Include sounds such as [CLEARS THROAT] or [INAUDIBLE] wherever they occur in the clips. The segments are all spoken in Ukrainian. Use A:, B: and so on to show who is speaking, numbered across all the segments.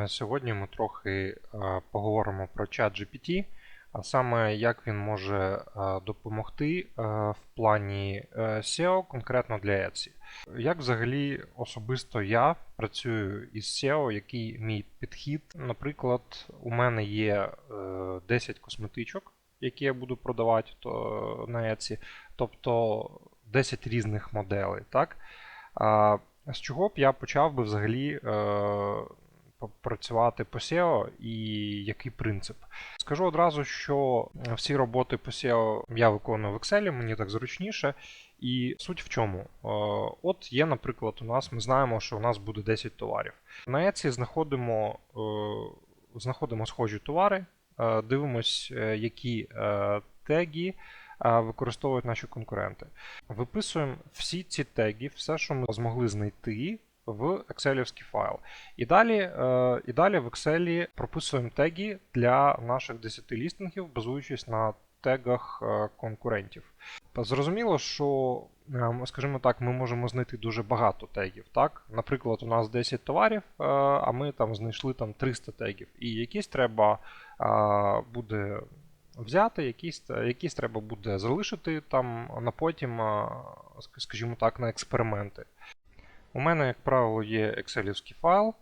A: Е, Сьогодні ми трохи е, поговоримо про чат GPT, а саме як він може е, допомогти е, в плані е, SEO конкретно для Etsy. Як взагалі особисто я працюю із SEO, який мій підхід? Наприклад, у мене є е, 10 косметичок, які я буду продавати на Etsy, тобто 10 різних моделей. Так? З чого б я почав би взагалі е, працювати по SEO і який принцип? Скажу одразу, що всі роботи по SEO я виконую в Excel, мені так зручніше. І суть в чому? Е, от є, наприклад, у нас, ми знаємо, що у нас буде 10 товарів. На Etsy знаходимо, е, знаходимо схожі товари, е, дивимось, е, які е, теги е, використовують наші конкуренти. Виписуємо всі ці теги, все, що ми змогли знайти в Excel файл. І далі, е, і далі в Excel прописуємо теги для наших 10 лістингів, базуючись на тегах е, конкурентів. Зрозуміло, що, е, скажімо так, ми можемо знайти дуже багато тегів. Так? Наприклад, у нас 10 товарів, а ми там знайшли там 300 тегів. І якісь треба буде взяти, якісь, якісь треба буде залишити там на потім, скажімо так, на експерименти. У мене, як правило, є Excel файл,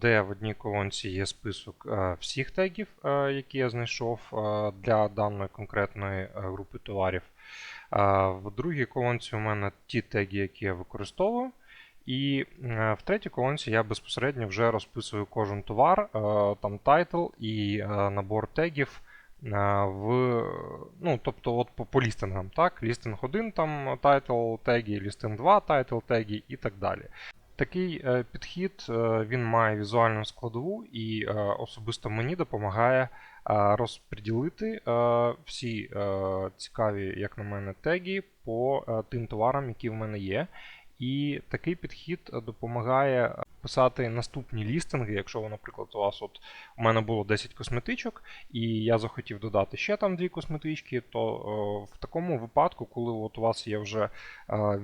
A: де в одній колонці є список всіх тегів, які я знайшов для даної конкретної групи товарів. В другій колонці у мене ті теги, які я використовую. І в третій колонці я безпосередньо вже розписую кожен товар, там тайтл і набор тегів в, ну, тобто от по, по лістингам, так, лістинг 1 там тайтл теги, лістинг 2 тайтл теги і так далі. Такий е, підхід е, він має візуальну складову і е, особисто мені допомагає е, розподілити е, всі е, цікаві, як на мене, теги по е, тим товарам, які в мене є. І такий підхід допомагає писати наступні лістинги. Якщо, наприклад, у вас от у мене було 10 косметичок, і я захотів додати ще там дві косметички, то о, в такому випадку, коли от у вас є вже е,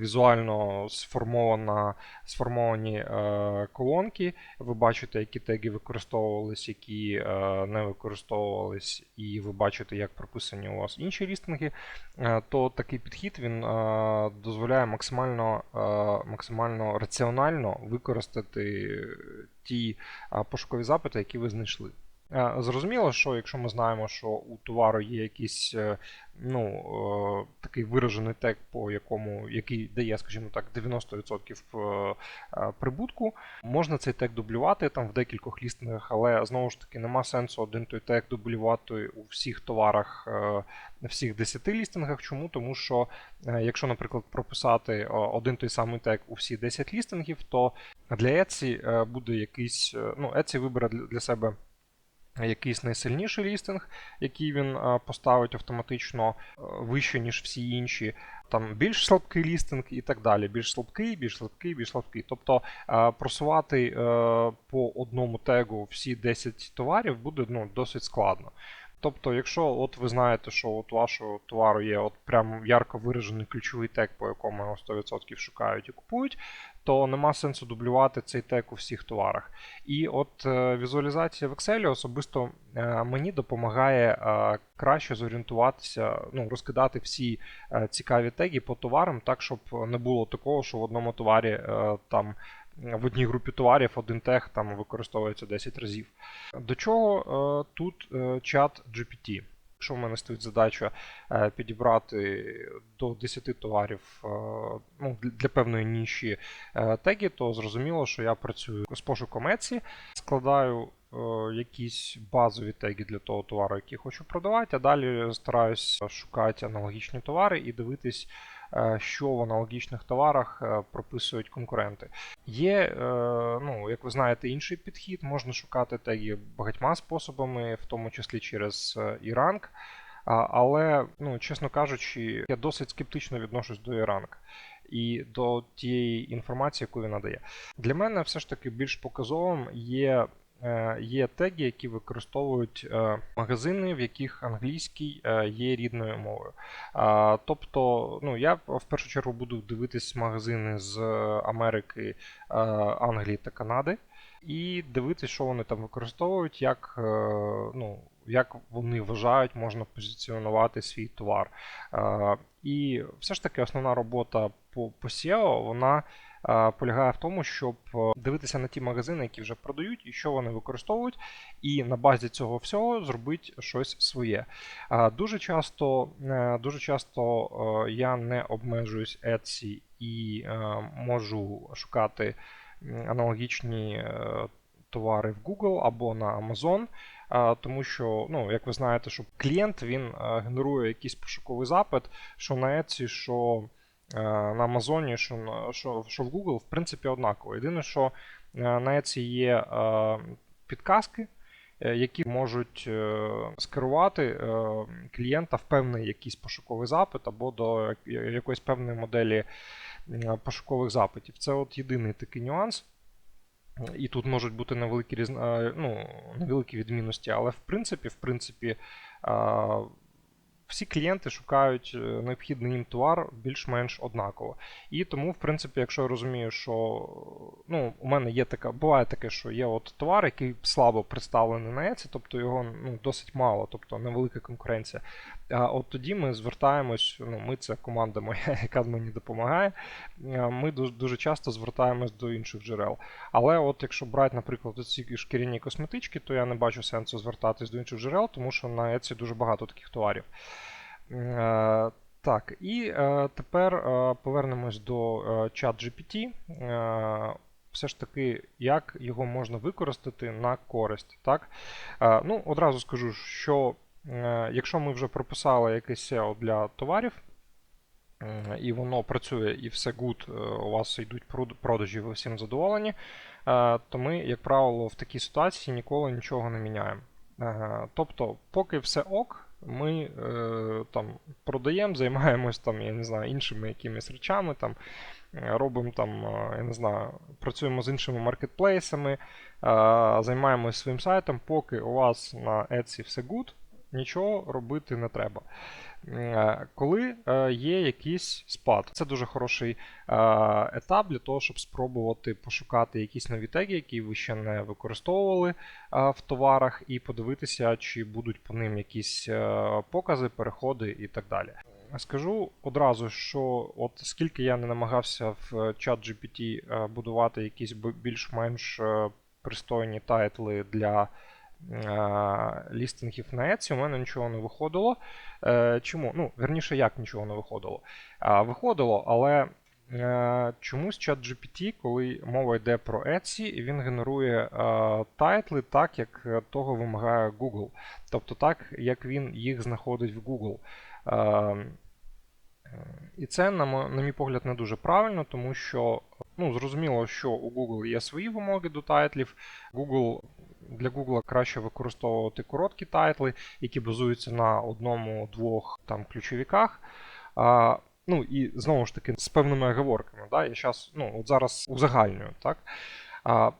A: візуально сформована, сформовані е, колонки, ви бачите, які теги використовувались, які е, не використовувались, і ви бачите, як прописані у вас інші лістинги, е, то такий підхід він е, дозволяє максимально, е, максимально раціонально використати ті пошукові запити, які ви знайшли. Зрозуміло, що якщо ми знаємо, що у товару є якийсь е, ну, е, такий виражений тег, по якому, який дає, скажімо так, 90% е, прибутку, можна цей тег дублювати там в декількох лістингах, але знову ж таки нема сенсу один той тег дублювати у всіх товарах, на всіх 10 лістингах. Чому? Тому що, якщо, наприклад, прописати один той самий тег у всі 10 лістингів, то для Etsy буде якийсь, ну, Etsy вибере для себе якийсь найсильніший лістинг, який він поставить автоматично вище, ніж всі інші. Там більш слабкий лістинг і так далі. Більш слабкий, більш слабкий, більш слабкий. Тобто просувати е, по одному тегу всі 10 товарів буде ну, досить складно. Тобто, якщо от ви знаєте, що от вашого товару є от прям ярко виражений ключовий тег, по якому його 100% шукають і купують, то нема сенсу дублювати цей тег у всіх товарах. І от е, візуалізація в Excel особисто е, мені допомагає е, краще зорієнтуватися, ну, розкидати всі е, цікаві теги по товарам, так, щоб не було такого, що в одному товарі е, там в одній групі товарів один тег там використовується 10 разів. До чого е, тут е, чат GPT? Якщо в мене стоїть задача е, підібрати до 10 товарів ну, для певної ніші теги, то зрозуміло, що я працюю з пошуком Etsy, складаю якісь базові теги для того товару, який хочу продавати, а далі стараюсь шукати аналогічні товари і дивитись. Е, що в аналогічних товарах е, прописують конкуренти. Є, е, ну, як ви знаєте, інший підхід, можна шукати теги багатьма способами, в тому числі через іранг. Але, ну, чесно кажучи, я досить скептично відношусь до іранг і до тієї інформації, яку він надає. Для мене все ж таки більш показовим є є теги, які використовують е, магазини, в яких англійський е, є рідною мовою. Тобто, ну, я в першу чергу буду дивитись магазини з Америки, е, Англії та Канади, і дивитися, що вони там використовують, як, е, ну, як вони вважають, можна позиціонувати свій товар. Е, І все ж таки основна робота по, SEO, вона е, полягає в тому, щоб е, дивитися на ті магазини, які вже продають, і що вони використовують, і на базі цього всього зробити щось своє. Дуже часто, е, дуже часто е, я не обмежуюсь Etsy і можу шукати аналогічні товари в Google або на Amazon. Тому що, ну, як ви знаєте, що клієнт він генерує якийсь пошуковий запит, що на Etsy, що на Амазоні, що, що, що в Google, в принципі, однаково. Єдине, що е, на Etsy є е, підказки, е, які можуть е, скерувати е, клієнта в певний якийсь пошуковий запит або до якоїсь певної моделі е, пошукових запитів. Це от єдиний такий нюанс. І тут можуть бути невеликі різна, е, ну, невеликі відмінності, але в принципі, в принципі, всі клієнти шукають е, необхідний їм товар більш-менш однаково. І тому, в принципі, якщо я розумію, що ну, у мене є така, буває таке, що є от товар, який слабо представлений на Etsy, тобто його ну, досить мало, тобто невелика конкуренція. А от тоді ми звертаємось, ну, ми це команда моя, [LAUGHS] яка мені допомагає. Ми дуже, часто звертаємось до інших джерел. Але от якщо брати, наприклад, ці шкіряні косметички, то я не бачу сенсу звертатись до інших джерел, тому що на Etsy дуже багато таких товарів. Е, Так, і е, тепер е, повернемось до ChatGPT. Е, Все ж таки, як його можна використати на користь. Так? Ну, одразу скажу, що якщо ми вже прописали якесь SEO для товарів, і воно працює, і все good, у вас йдуть продажі, ви всім задоволені, то ми, як правило, в такій ситуації ніколи нічого не міняємо. Тобто, поки все ок, ми е, там продаємо, займаємось там, я не знаю, іншими якимись речами, там, е, робимо там, е, я не знаю, працюємо з іншими маркетплейсами, е, займаємось своїм сайтом, поки у вас на Etsy все good, нічого робити не треба. Е, Коли є якийсь спад, це дуже хороший е, етап для того, щоб спробувати пошукати якісь нові теги, які ви ще не використовували е, в товарах, і подивитися, чи будуть по ним якісь е, покази, переходи і так далі. Скажу одразу, що от скільки я не намагався в чат GPT будувати якісь більш-менш пристойні тайтли для лістингів на Etsy, у мене нічого не виходило. Е, Чому? Ну, верніше, як нічого не виходило. Виходило, але е, чомусь чат GPT, коли мова йде про Etsy, він генерує е, тайтли так, як того вимагає Google. Тобто так, як він їх знаходить в Google. І це, на мій погляд, не дуже правильно, тому що ну, зрозуміло, що у Google є свої вимоги до тайтлів. Google, для Google краще використовувати короткі тайтли, які базуються на одному-двох там ключовиках. А, ну і знову ж таки з певними оговорками. Да? Я щас, ну, от зараз узагальнюю, так? А,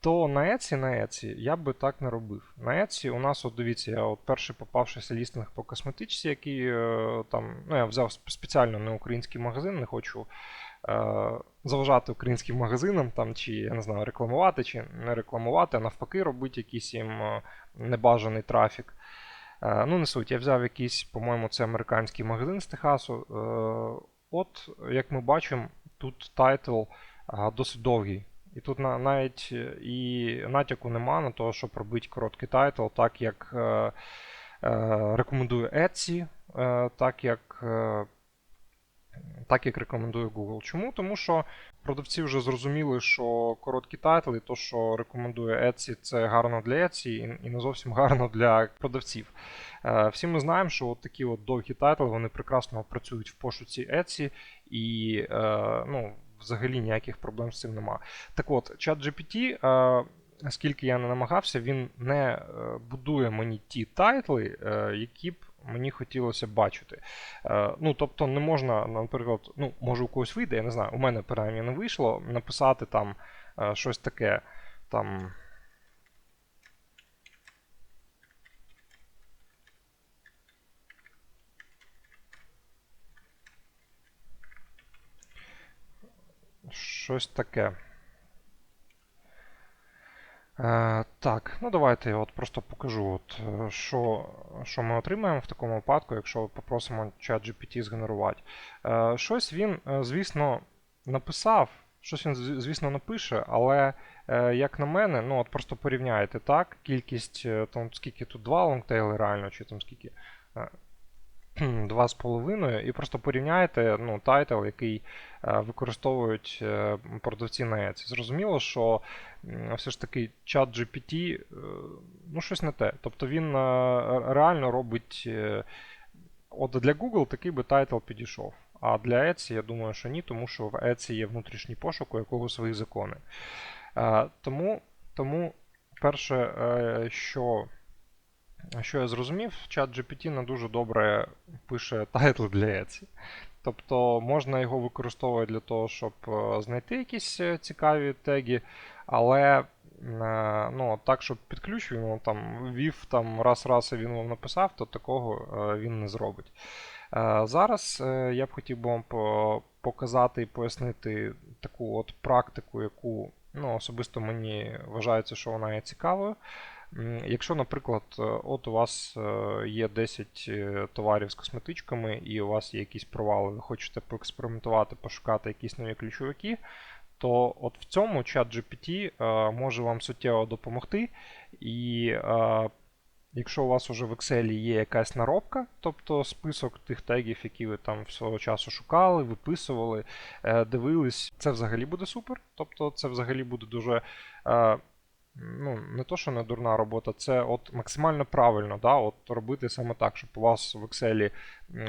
A: то на Etsy, на Etsy я би так не робив. На Etsy у нас, от дивіться, я от перший попавшийся лістинг по косметичці, який е, там, ну я взяв спеціально не український магазин, не хочу заважати українським магазинам, там, чи я не знаю, рекламувати, чи не рекламувати, а навпаки, робити якийсь їм е, небажаний трафік. Е, ну, не суть, я взяв якийсь, по-моєму, це американський магазин з Техасу. Е, от, як ми бачимо, тут тайтл е, досить довгий. І тут навіть е, і натяку нема на те, щоб робити короткий тайтл, так як е, е, рекомендує Etsy, е, так як. Так як рекомендує Google. Чому? Тому що продавці вже зрозуміли, що короткі тайтли, то, що рекомендує Etsy, це гарно для Etsy і, не зовсім гарно для продавців. Е, всі ми знаємо, що от такі от довгі тайтли вони прекрасно працюють в пошуці Etsy і е, ну, взагалі ніяких проблем з цим нема. Так от, чат GPT, е, скільки я не намагався, він не будує мені ті тайтли, які б мені хотілося бачити. Е, ну, Тобто, не можна, наприклад, ну, може у когось вийде, я не знаю, у мене принаймні не вийшло, написати там е, щось таке. там... Щось таке. Е, так, ну давайте от просто покажу, от, е, що, що ми отримаємо в такому випадку, якщо попросимо ChatGPT згенерувати. Е, щось він, звісно, написав, щось він, звісно, напише, але, як на мене, ну от просто порівняйте так, кількість, там, скільки тут два лонгтейли реально, чи там скільки. Е, [CLEARS THROAT] Два з половиною, і просто порівняйте ну, тайтл, який е, використовують е, продавці на Etsy. Зрозуміло, що все ж таки чат GPT, е, ну щось не те. Тобто він реально робить. От для Google такий би тайтл підійшов. А для Etsy, я думаю, що ні, тому що в Etsy є внутрішній пошук, у якого свої закони. Тому, тому перше, що, що я зрозумів, чат GPT не дуже добре пише тайтли для Etsy. Тобто можна його використовувати для того, щоб е, знайти якісь е, цікаві теги, але е, ну, так, щоб під ключ він вам там ввів там раз-раз і він вам написав, то такого він не зробить. Зараз я б хотів би вам показати і пояснити таку от практику, яку ну, особисто мені вважається, що вона є цікавою. Якщо, наприклад, е, от у вас е, є 10 е, товарів з косметичками, і у вас є якісь провали, ви хочете поекспериментувати, пошукати якісь нові ключовики, то от в цьому чат GPT може вам суттєво допомогти. І якщо у вас вже в Excel є якась наробка, тобто список тих тегів, які ви там свого часу шукали, виписували, дивились, це взагалі буде супер. Тобто це взагалі буде дуже. Ну, не то, що не дурна робота, це от максимально правильно, да, от робити саме так, щоб у вас в Excel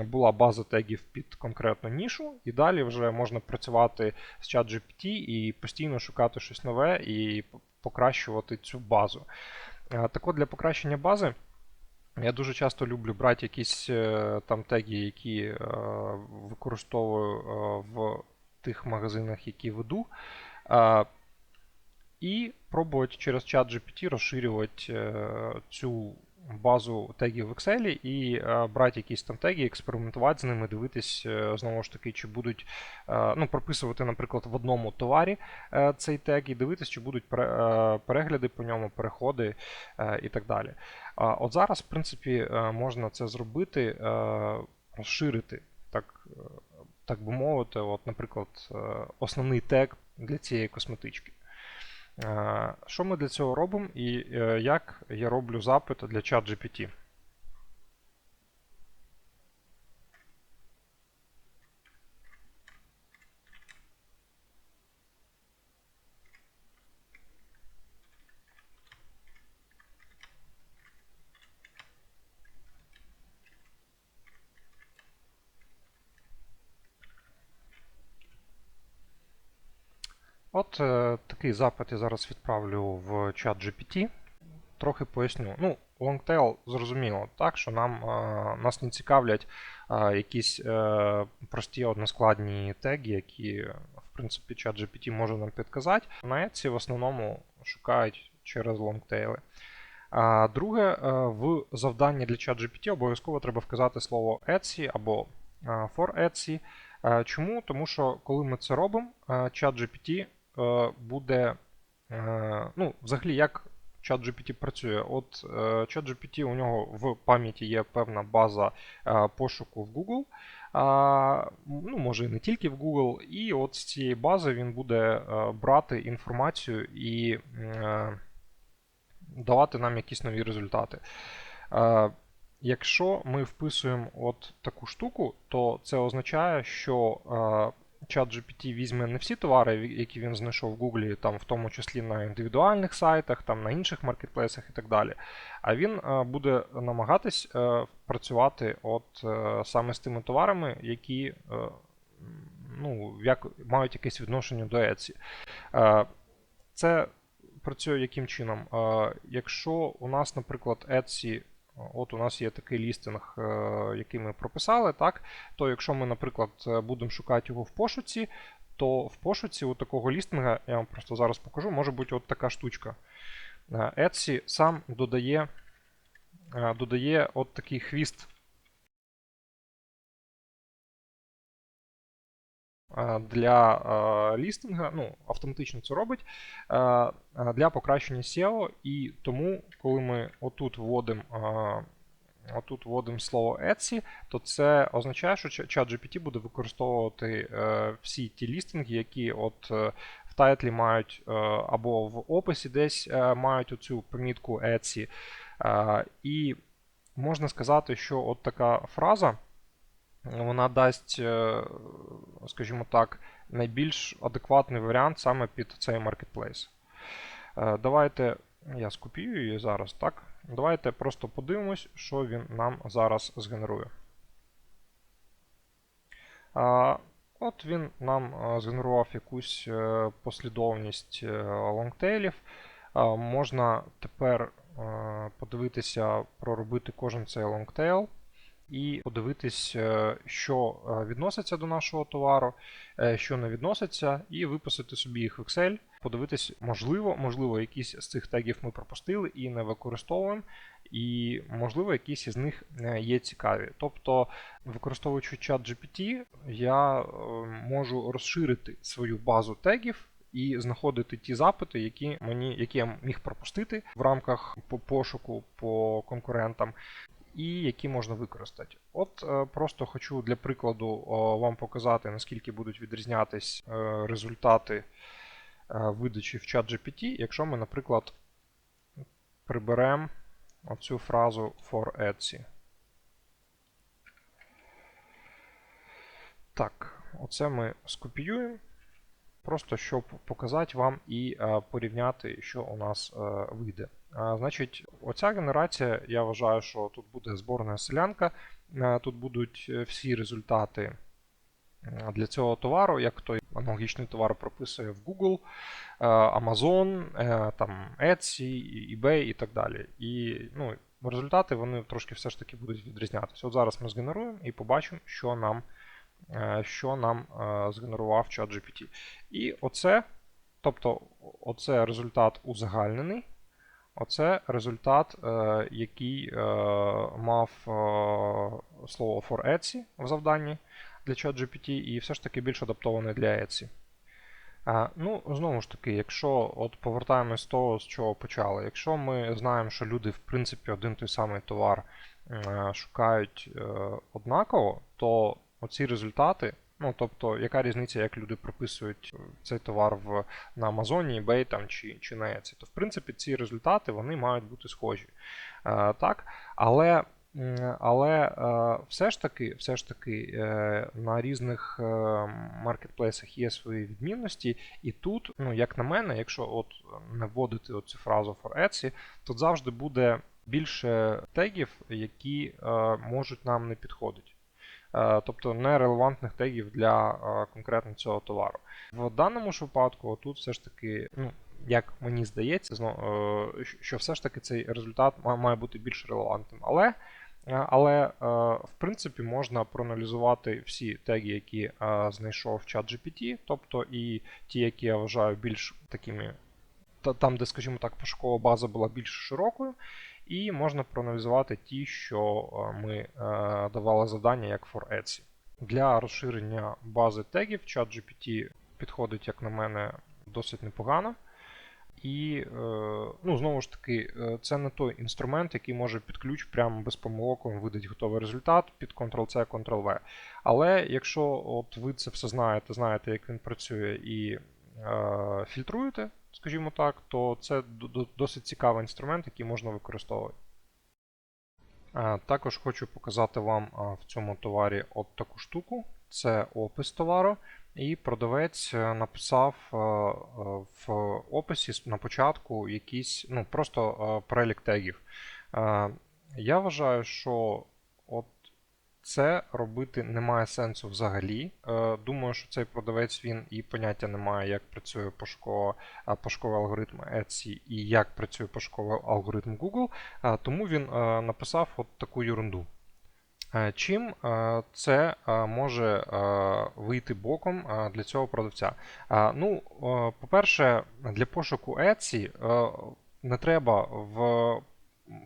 A: була база тегів під конкретну нішу, і далі вже можна працювати з ChatGPT і постійно шукати щось нове і покращувати цю базу. Так от для покращення бази. Я дуже часто люблю брати якісь е, там теги, які е, використовую е, в тих магазинах, які веду. Е, і пробувати через чат GPT розширювати е, цю базу тегів в Excel і е, брати якісь там теги, експериментувати з ними, дивитись е, знову ж таки, чи будуть е, ну, прописувати, наприклад, в одному товарі е, цей тег і дивитись, чи будуть пере- е, перегляди по ньому, переходи е, і так далі. А От зараз, в принципі, е, можна це зробити, е, розширити, так, е, так би мовити, от, наприклад, е, основний тег для цієї косметички. Е, Що ми для цього робимо і е, як я роблю запит для ChatGPT? От е, такий запит я зараз відправлю в чат GPT. Трохи поясню. Ну, Longtail зрозуміло, так, що нам, е, нас не цікавлять е, якісь е, прості односкладні теги, які, в принципі, чат GPT може нам підказати. На Etsy в основному шукають через лонгтейли. А друге, в завданні для ChatGPT обов'язково треба вказати слово Etsy або for Etsy. Чому? Тому що коли ми це робимо, ChatGPT е, буде. е, Ну, взагалі, як ChatGPT працює? От е, ChatGPT у нього в пам'яті є певна база е, пошуку в Google. Ну, може і не тільки в Google, і от з цієї бази він буде е, брати інформацію і е, давати нам якісь нові результати. Е, Якщо ми вписуємо от таку штуку, то це означає, що е, ChatGPT візьме не всі товари, які він знайшов в Google, там, в тому числі на індивідуальних сайтах, там, на інших маркетплейсах і так далі. А він е, буде намагатись е, працювати от, е, саме з тими товарами, які ну, як, мають якесь відношення до Etsy. Це працює яким чином? Якщо у нас, наприклад, Etsy, от у нас є такий лістинг, е, який ми прописали, так, то якщо ми, наприклад, е, будемо шукати його в пошуці, то в пошуці у такого лістинга, я вам просто зараз покажу, може бути от така штучка. Е, Etsy сам додає, додає от такий хвіст для е, лістинга, ну, автоматично це робить е, е, для покращення SEO, і тому, коли ми отут вводимо. е, Отут вводимо слово Etsy, то це означає, що ChatGPT буде використовувати е, всі ті лістинги, які от е, в тайтлі мають е, або в описі десь е, мають оцю помітку Etsy. Е, і можна сказати, що от така фраза вона дасть, е, скажімо так, найбільш адекватний варіант саме під цей маркетплейс. Е, Давайте я скопіюю її зараз, так? Давайте просто подивимось, що він нам зараз згенерує. От він нам згенерував якусь е, послідовність е, лонгтейлів. Можна тепер е, подивитися, проробити кожен цей лонгтейл і подивитись, е, що е, відноситься до нашого товару, е, що не відноситься, і виписати собі їх в Excel, подивитись, можливо, можливо, якісь з цих тегів ми пропустили і не використовуємо, і, можливо, якісь із них є цікаві. Тобто, використовуючи чат GPT, я можу розширити свою базу тегів. І знаходити ті запити, які мені які я міг пропустити в рамках по пошуку по конкурентам, і які можна використати. От е, просто хочу для прикладу вам показати, наскільки будуть відрізнятись е, результати е, видачі в чат GPT, якщо ми, наприклад, приберемо оцю фразу for Etsy. Так, оце ми скопіюємо. Просто щоб показати вам і порівняти, що у нас вийде. Значить, оця генерація, я вважаю, що тут буде зборна селянка. Тут будуть е, всі результати для цього товару, як той аналогічний товар прописує в Google, е, Amazon, е, там Etsy, eBay і так далі. І ну, результати вони трошки все ж таки будуть відрізнятися. От зараз ми згенеруємо і побачимо, що нам. Що нам згенерував ChatGPT. І оце, тобто, оце результат узагальнений. Оце результат, е, який мав слово for Etsy в завданні для ChatGPT, і все ж таки більш адаптований для Etsy. Ну, знову ж таки, якщо от повертаємось з того, з чого почали. Якщо ми знаємо, що люди, в принципі, один той самий товар шукають однаково, то оці результати. Ну, тобто, яка різниця, як люди прописують цей товар в, на Амазоні, eBay там, чи чи на Etsy, то в принципі ці результати вони мають бути схожі. Е, так? Але але е, все ж таки все ж таки е, на різних е, маркетплейсах є свої відмінності, і тут, ну, як на мене, якщо от не вводити цю фразу for Etsy, то завжди буде більше тегів, які е, можуть нам не підходити. Е, тобто нерелевантних тегів для е, конкретно цього товару. В даному ж випадку, тут все ж таки, ну, як мені здається, е, що все ж таки цей результат має бути більш релевантним. Але але в принципі можна проаналізувати всі теги, які знайшов чат GPT, тобто і ті, які я вважаю більш такими, там, де, скажімо так, пошукова база була більш широкою. І можна проаналізувати ті, що е, ми е, давали завдання як for Etsy. Для розширення бази тегів ChatGPT підходить, як на мене, досить непогано. І, е, ну, знову ж таки, це не той інструмент, який може під ключ прямо без помилок видати готовий результат під Ctrl-C, Ctrl-V. Але якщо от ви це все знаєте, знаєте, як він працює і е, фільтруєте, скажімо так, то це досить цікавий інструмент, який можна використовувати. Також хочу показати вам в цьому товарі от таку штуку. Це опис товару, і продавець е, написав е, в описі на початку якийсь ну, просто е, перелік тегів. Я вважаю, що от це робити немає сенсу взагалі. Е, думаю, що цей продавець він і поняття не має, як працює пошуковий алгоритм Etsy і як працює пошуковий алгоритм Google, тому він е, написав от таку ерунду. Е, чим це може вийти боком для цього продавця? Ну, По-перше, для пошуку Etsy не треба в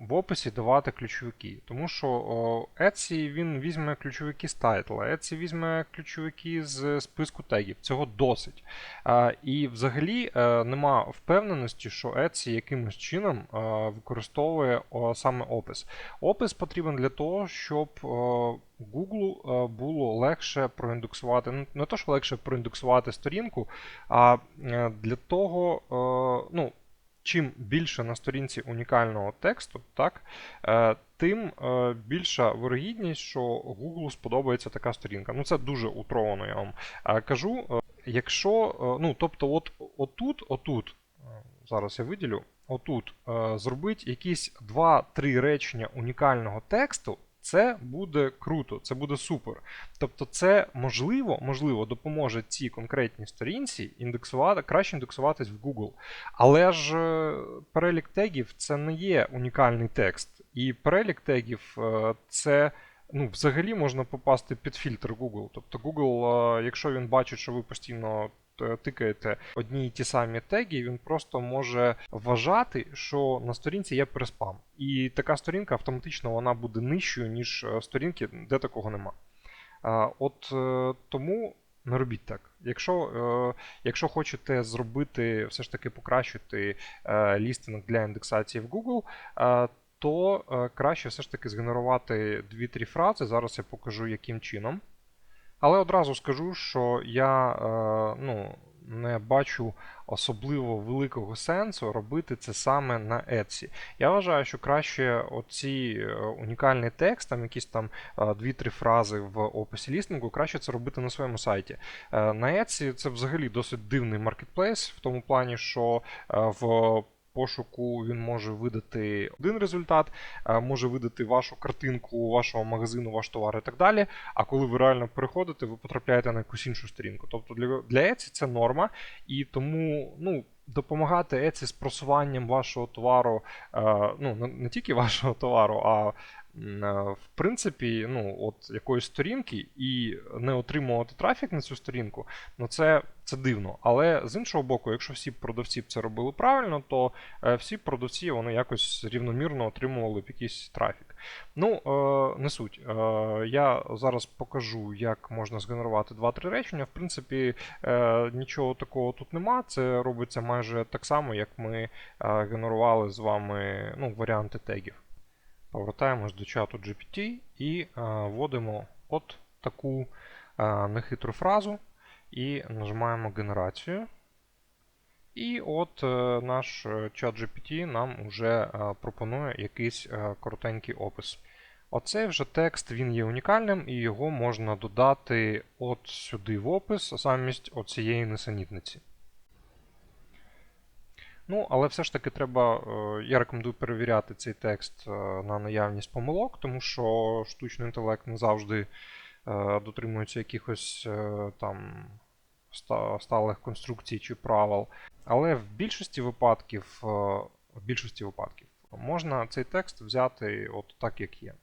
A: в описі давати ключовики. Тому що о, Etsy він візьме ключовики з тайтла, Etsy візьме ключовики з списку тегів. Цього досить. А, І взагалі е, нема впевненості, що Etsy якимось чином е, використовує о, саме опис. Опис потрібен для того, щоб е, Google е, було легше проіндексувати, ну не то, що легше проіндексувати сторінку, а для того, ну чим більше на сторінці унікального тексту, так, е, тим е, більша вирогідність, що Google сподобається така сторінка. Ну, це дуже утровано, я вам е, кажу. Якщо, ну, тобто, от отут, отут, зараз я виділю, отут зробити якісь 2-3 речення унікального тексту. Це буде круто, це буде супер. Тобто, це можливо, можливо, допоможе цій конкретній сторінці індексувати, краще індексуватись в Google. Але ж е, перелік тегів це не є унікальний текст. І перелік тегів е, це. Ну, взагалі можна попасти під фільтр Google. Тобто Google, е, якщо він бачить, що ви постійно тикаєте одні й ті самі теги, він просто може вважати, що на сторінці є переспам. І така сторінка автоматично вона буде нижчою, ніж е, сторінки, де такого нема. От е, тому не робіть так. Якщо, е, якщо хочете зробити, все ж таки покращити е, лістинг для індексації в Google, е, то е, краще все ж таки згенерувати 2-3 фрази. Зараз я покажу, яким чином. Але одразу скажу, що я е, ну, не бачу особливо великого сенсу робити це саме на Etsy. Я вважаю, що краще оці е, унікальний текст, там якісь там е, 2-3 фрази в описі лістингу, краще це робити на своєму сайті. Е, На Etsy це взагалі досить дивний маркетплейс, в тому плані, що е, в пошуку він може видати один результат, е, може видати вашу картинку вашого магазину, ваш товар і так далі. А коли ви реально переходите, ви потрапляєте на якусь іншу сторінку. Тобто для, для Etsy це норма, і тому ну, допомагати Etsy з просуванням вашого товару, е, ну не, тільки [LAUGHS] вашого товару, а в принципі, ну, от якоїсь сторінки і не отримувати трафік на цю сторінку, ну це, це дивно. Але з іншого боку, якщо всі продавці б це робили правильно, то е, всі продавці вони якось рівномірно отримували б якийсь трафік. Ну, е, не суть. Е, я зараз покажу, як можна згенерувати 2-3 речення. В принципі, нічого такого тут нема. Це робиться майже так само, як ми генерували з вами ну, варіанти тегів. Повертаємось до чату GPT і е, вводимо от таку е, нехитру фразу і нажимаємо генерацію. І от е, наш чат GPT нам вже пропонує якийсь коротенький опис. Оцей вже текст він є унікальним, і його можна додати от сюди в опис замість оцієї несенітниці. Ну, але все ж таки треба, е, я рекомендую перевіряти цей текст е, на наявність помилок, тому що штучний інтелект не завжди е, дотримується якихось там сталих конструкцій чи правил. Але в більшості випадків, в більшості випадків можна цей текст взяти от так, як є.